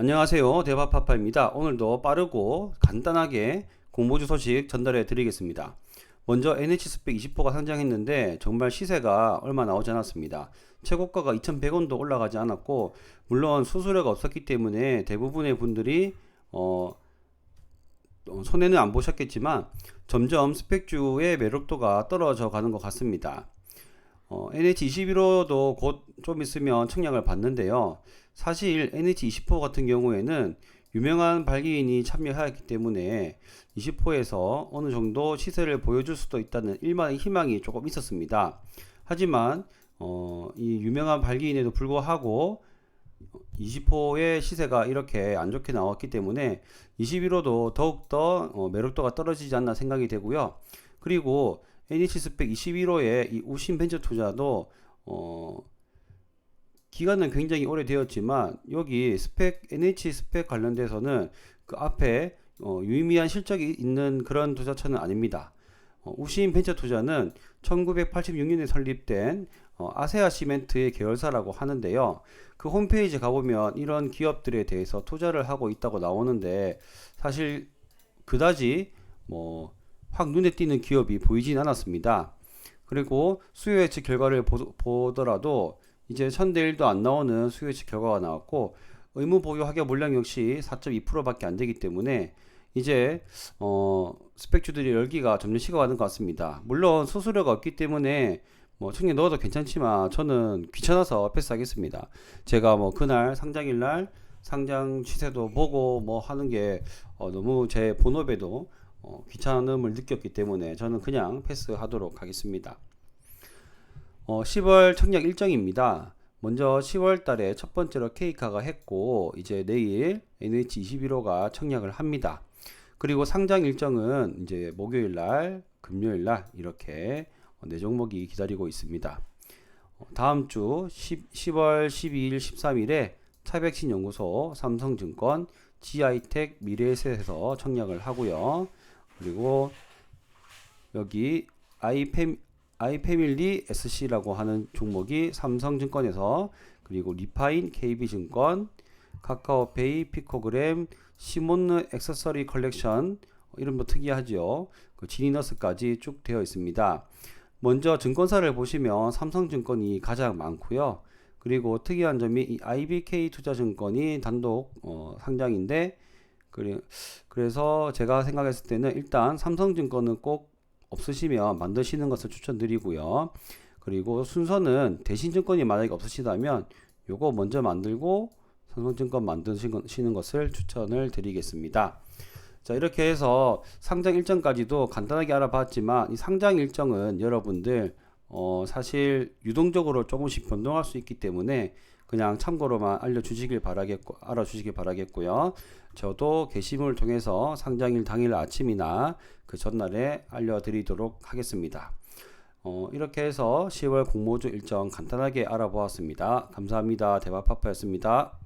안녕하세요. 대바파파입니다. 오늘도 빠르고 간단하게 공모주 소식 전달해 드리겠습니다. 먼저 NH 스펙 20호가 상장했는데 정말 시세가 얼마 나오지 않았습니다. 최고가가 2,100원도 올라가지 않았고 물론 수수료가 없었기 때문에 대부분의 분들이 어, 어, 손해는 안 보셨겠지만 점점 스펙주의 매력도가 떨어져 가는 것 같습니다. 어, NH21호도 곧 좀 있으면 청약을 받는데요. 사실 NH20호 같은 경우에는 유명한 발기인이 참여하였기 때문에 20호에서 어느 정도 시세를 보여줄 수도 있다는 일만의 희망이 조금 있었습니다. 하지만 어, 이 유명한 발기인에도 불구하고 20호의 시세가 이렇게 안 좋게 나왔기 때문에 21호도 더욱더 어, 매력도가 떨어지지 않나 생각이 되고요. 그리고 NH 스펙 21호의 이 우신 벤처 투자도 어, 기간은 굉장히 오래되었지만 여기 스펙 NH 스펙 관련돼서는 그 앞에 어, 유의미한 실적이 있는 그런 투자처는 아닙니다. 어, 우신 벤처 투자는 1986년에 설립된 어, 아세아 시멘트의 계열사라고 하는데요. 그 홈페이지 가보면 이런 기업들에 대해서 투자를 하고 있다고 나오는데 사실 그다지 뭐 확 눈에 띄는 기업이 보이진 않았습니다. 그리고 수요 예측 결과를 보, 보더라도 이제 1000대 1도 안 나오는 수요 예측 결과가 나왔고 의무 보유 합격 물량 역시 4.2%밖에 안 되기 때문에 이제 어 스펙주들이 열기가 점점 식어가는 것 같습니다. 물론 수수료가 없기 때문에 뭐 청약 넣어도 괜찮지만 저는 귀찮아서 패스하겠습니다. 제가 뭐 그날 상장일 날 상장 시세도 보고 뭐 하는 게 어, 너무 제 본업에도 어, 귀찮음을 느꼈기 때문에 저는 그냥 패스하도록 하겠습니다. 어, 10월 청약 일정입니다. 먼저 10월 달에 첫 번째로 케이카가 했고 이제 내일 NH21호가 청약을 합니다. 그리고 상장 일정은 이제 목요일 날, 금요일 날 이렇게 네 종목이 기다리고 있습니다. 어, 다음 주 10, 10월 12일, 13일에 차백신 연구소, 삼성증권, 지아이텍, 미래에셋에서 청약을 하고요. 그리고 여기 아이팸 아이패밀리 SC라고 하는 종목이 삼성증권에서 그리고 리파인 KB증권, 카카오페이, 피코그램, 시몬느 액세서리 컬렉션 이름도 특이하죠. 그 지니너스까지 쭉 되어 있습니다. 먼저 증권사를 보시면 삼성증권이 가장 많고요. 그리고 특이한 점이 이 IBK 투자증권이 단독 어, 상장인데 그래, 그래서 제가 생각했을 때는 일단 삼성증권은 꼭 없으시면 만드시는 것을 추천드리고요. 그리고 순서는 대신증권이 만약에 없으시다면 요거 먼저 만들고 삼성증권 만드시는 것을 추천을 드리겠습니다. 자 이렇게 해서 상장 일정까지도 간단하게 알아봤지만 이 상장 일정은 여러분들 어 사실 유동적으로 조금씩 변동할 수 있기 때문에 그냥 참고로만 알려주시길 바라겠고 알아주시길 바라겠고요. 저도 게시물을 통해서 상장일 당일 아침이나 그 전날에 알려드리도록 하겠습니다. 어, 이렇게 해서 10월 공모주 일정 간단하게 알아보았습니다. 감사합니다. 대박파파였습니다.